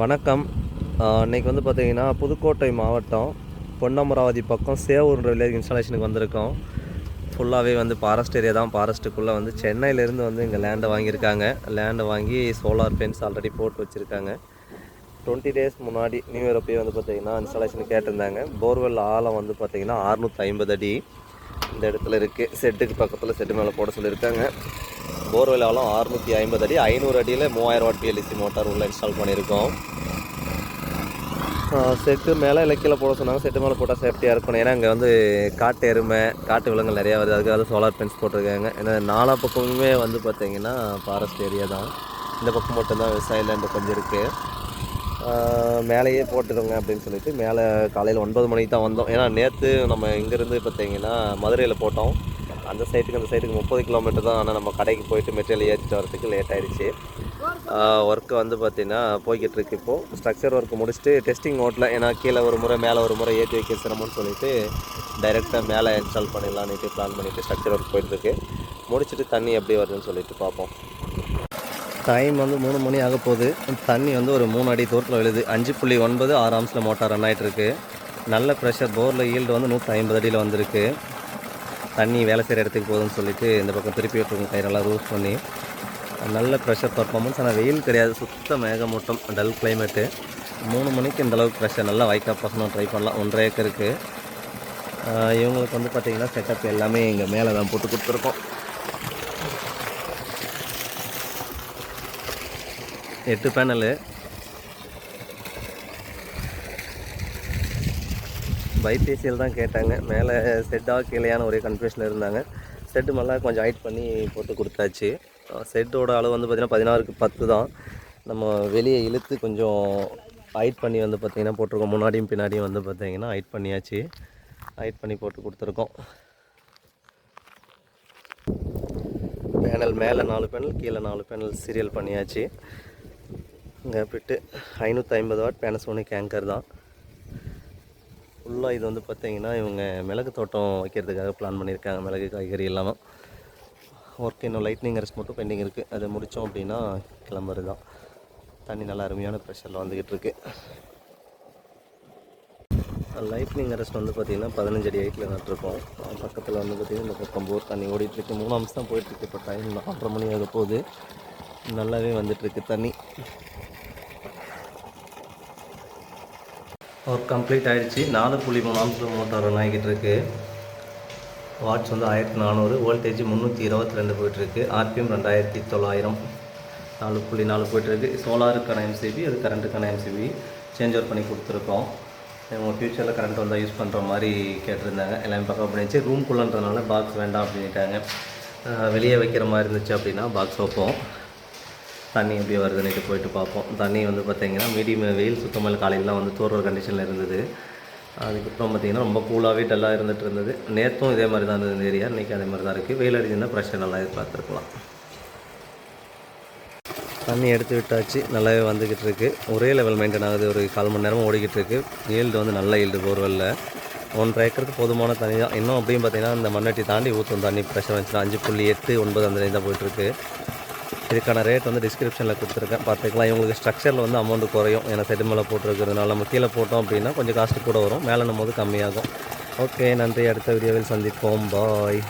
வணக்கம். இன்றைக்கி வந்து பார்த்திங்கன்னா புதுக்கோட்டை மாவட்டம் பொன்னமராவதி பக்கம் சேவூர் வில்லேஜ் இன்ஸ்டாலேஷனுக்கு வந்திருக்கோம். ஃபுல்லாகவே வந்து ஃபாரஸ்ட் ஏரியா தான். ஃபாரஸ்ட்டுக்குள்ளே வந்து சென்னையிலேருந்து வந்து இங்கே லேண்டை வாங்கியிருக்காங்க. லேண்டை வாங்கி சோலார் ஃபென்ஸ் ஆல்ரெடி போட்டு வச்சுருக்காங்க. டுவெண்ட்டி டேஸ் முன்னாடி நியூ இயர் அப்பயே வந்து பார்த்திங்கன்னா இன்ஸ்டாலேஷன் கேட்டிருந்தாங்க. போர்வெல் ஆழம் வந்து பார்த்தீங்கன்னா அறுநூற்றி ஐம்பது அடி. இந்த இடத்துல இருக்குது செட்டுக்கு பக்கத்தில் செட்டு மேலே போட சொல்லியிருக்காங்க. போர்வெல் ஆழம் அறுநூற்றி ஐம்பது அடி ஐநூறு அடியில் மூவாயிரம் வாட் பிஎல்இசி மோட்டார் உள்ளே இன்ஸ்டால் பண்ணியிருக்கோம். செட்டு மேலே இல்லை கீழே போட சொன்னாங்க. செட்டு மேலே போட்டால் சேஃப்டியாக இருக்கணும். ஏன்னா இங்கே வந்து காட்டு எருமை காட்டு விலங்குகள் நிறையா வருது. அதுக்காக சோலார் ஃபென்ஸ் போட்டிருக்காங்க. ஏன்னா நாலா பக்கமுமே வந்து பார்த்தீங்கன்னா ஃபாரஸ்ட் ஏரியா தான். இந்த பக்கம் மட்டும்தான் விவசாய லேண்டு கொஞ்சம் இருக்குது மேலேயே போட்டுருங்க அப்படின்னு சொல்லிட்டு மேலே காலையில் ஒன்பது மணிக்கு தான் வந்தோம். ஏன்னா நேற்று நம்ம இங்கேருந்து பார்த்தீங்கன்னா மதுரையில் போட்டோம். அந்த சைட்டுக்கு அந்த சைட்டுக்கு முப்பது கிலோமீட்டர் தான். ஆனால் நம்ம கடைக்கு போயிட்டு மெட்டீரியல் ஏற்றிட்டு வரதுக்கு லேட் ஆகிடுச்சு ஒர்க்கு வந்து பார்த்தீங்கன்னா போய்கிட்டு இருக்கு இப்போது ஸ்ட்ரக்சர் ஒர்க் முடிச்சுட்டு டெஸ்டிங் ஓட்டில் ஏன்னா கீழே ஒரு முறை மேலே ஒரு முறை ஏற்றி வைக்க சிரமம்னு சொல்லிட்டு டைரெக்டாக மேலே இன்ஸ்டால் பண்ணிடலான்னு பிளான் பண்ணிவிட்டு ஸ்ட்ரக்சர் ஒர்க் போயிட்டுருக்கு முடிச்சுட்டு தண்ணி எப்படி வருதுன்னு சொல்லிட்டு பார்ப்போம் டைம் வந்து மூணு மணி ஆக போகுது. தண்ணி வந்து ஒரு மூணு அடி தூரத்தில் விழுது. அஞ்சு புள்ளி ஒன்பது ஆறு ஆம்ஸில் மோட்டார் ரன் ஆகிட்டு இருக்கு. நல்ல ப்ரெஷர் போரில் ஈல்டு வந்து நூற்றி ஐம்பது அடியில் வந்திருக்கு. தண்ணி வேலை செய்கிற இடத்துக்கு போகுதுன்னு சொல்லிட்டு இந்த பக்கம் திருப்பி விட்டுருங்க. கயிறெல்லாம் ரூஸ் பண்ணி. நல்ல ப்ரெஷர் பர்ஃபார்மன்ஸ் ஆனால் வெயில் கிடையாது. சுத்த மேகமூட்டம் டல் கிளைமேட்டு மூணு மணிக்கு இந்தளவுக்கு ப்ரெஷர் நல்லா வைக்கா பசங்க ட்ரை பண்ணலாம். ஒன்றரை ஏக்கருக்கு இவங்களுக்கு வந்து பார்த்திங்கன்னா செட்டப் எல்லாமே இங்கே மேலே தான் போட்டு கொடுத்துருக்கோம். எட்டு பேனலு பைபேசியில் தான் கேட்டாங்க. மேலே செட்டாக கீழேயான ஒரே கன்ஃபியூஷனில் இருந்தாங்க. செட்டு மேலே கொஞ்சம் ஹைட் பண்ணி போட்டு கொடுத்தாச்சு. செட்டோட அளவு வந்து பார்த்திங்கன்னா பதினாறுக்கு பத்து தான். நம்ம வெளியே இழுத்து கொஞ்சம் ஹைட் பண்ணி வந்து பார்த்திங்கன்னா போட்டிருக்கோம். முன்னாடியும் பின்னாடியும் வந்து பார்த்திங்கன்னா ஹைட் பண்ணியாச்சு. ஹைட் பண்ணி போட்டு கொடுத்துருக்கோம். பேனல் மேலே நாலு பேனல் கீழே நாலு பேனல் சீரியல் பண்ணியாச்சு. இங்கே போய்ட்டு ஐநூற்றி ஐம்பது வாட் பேனசோனிக் ஆங்கர் தான். ஃபுல்லாக இது வந்து பார்த்தீங்கன்னா இவங்க மிளகு தோட்டம் வைக்கிறதுக்காக பிளான் பண்ணியிருக்காங்க. மிளகு காய்கறி இல்லாமல் ஒர்க் இன்னும் லைட்னிங் அரெஸ்ட் மட்டும் பெண்டிங் இருக்குது அதை முடித்தோம் அப்படின்னா கிளம்புறது தான் தண்ணி நல்லா அருமையான ப்ரெஷரில் வந்துக்கிட்டு இருக்கு. லைட்னிங் அரெஸ்ட் வந்து பார்த்திங்கன்னா பதினஞ்சு அடி ஹைட்டில் நட்டுருக்கோம் பக்கத்தில் வந்து பார்த்திங்கன்னா இந்த பக்கம் போர் தண்ணி ஓடிட்டுருக்கு மூணு அம்சம் தான் போயிட்டுருக்கு இப்போ டைம் நாலரை மணி ஆக போகுது. நல்லாவே வந்துட்டுருக்கு தண்ணி. ஒர்க் கம்ப்ளீட் ஆகிடுச்சு நாலு புள்ளி மூணு ஆம்ஸில் மோட்டார் ரன் ஆகிட்டு இருக்கு. வாட்ஸ் வந்து ஆயிரத்தி நானூறு வோல்டேஜ் முந்நூற்றி இருபத்தி ரெண்டு போயிட்டுருக்கு ஆர்பிஎம் ரெண்டாயிரத்தி தொள்ளாயிரம். நாலு புள்ளி நாலு போயிட்டுருக்கு. சோலாருக்கான எம்சிபி அது கரண்ட்டுக்கான எம்சிபி சேஞ்ச் ஓவர் பண்ணி கொடுத்துருக்கோம். இவங்க ஃப்யூச்சரில் கரண்ட் வந்தால் யூஸ் பண்ணுற மாதிரி கேட்டிருந்தாங்க. எல்லாமே பக்கம் பண்ணிச்சு ரூம்குள்ளன்றதுனால பாக்ஸ் வேண்டாம் அப்படின்ட்டாங்க வெளியே வைக்கிற மாதிரி இருந்துச்சு அப்படின்னா பாக்ஸ் வைப்போம். தண்ணி எப்படி வருதுன்னு போயிட்டு பார்ப்போம். தண்ணி வந்து பார்த்திங்கன்னா மீடியம் வெயில் சுத்தமாக காலையிலாம் வந்து தோறுற கண்டிஷனில் இருந்தது. அதுக்கப்புறம் பார்த்திங்கன்னா ரொம்ப கூலாகவே டல்லாக இருந்துட்டு இருந்தது. நேற்றும் இதே மாதிரி தான் இருந்தது இந்த ஏரியா. இன்றைக்கி அதே மாதிரி தான் இருக்குது வெயில் அடிச்சுன்னா ப்ரெஷர் நல்லா பார்த்துருக்கலாம் தண்ணி எடுத்து விட்டாச்சு. நல்லாவே வந்துக்கிட்டு இருக்கு. ஒரே லெவல் மெயின்டைன் ஆகுது. ஒரு கால் மணி நேரமாக ஓடிக்கிட்டு இருக்கு. ஈல்டு வந்து நல்ல ஈல்டு போர்வெல்ல. ஒன்றரை ஏக்கருக்கு போதுமான தண்ணி தான். இன்னும் அப்படியும் பார்த்தீங்கன்னா இந்த மண்ணட்டி தாண்டி ஊற்றும் தண்ணி. ப்ரெஷர் வந்துச்சுன்னா அஞ்சு புள்ளி எட்டு ஒன்பது அந்த தான் போயிட்டுருக்கு இதுக்கான ரேட் வந்து டிஸ்கிரிப்ஷனில் கொடுத்துருக்கேன். பார்த்துக்கலாம். இவங்களுக்கு ஸ்ட்ரக்சரில் வந்து அமௌண்ட் குறையும். ஏன்னா செட்டு மேலே போட்டிருக்கிறதுனால நம்ம கீழே போட்டோம் அப்படின்னா கொஞ்சம் காஸ்ட்டு கூட வரும். மேலே நம்ம போது கம்மியாகும். ஓகே நன்றி. அடுத்த வீடியோவில் சந்திப்போம். பாய்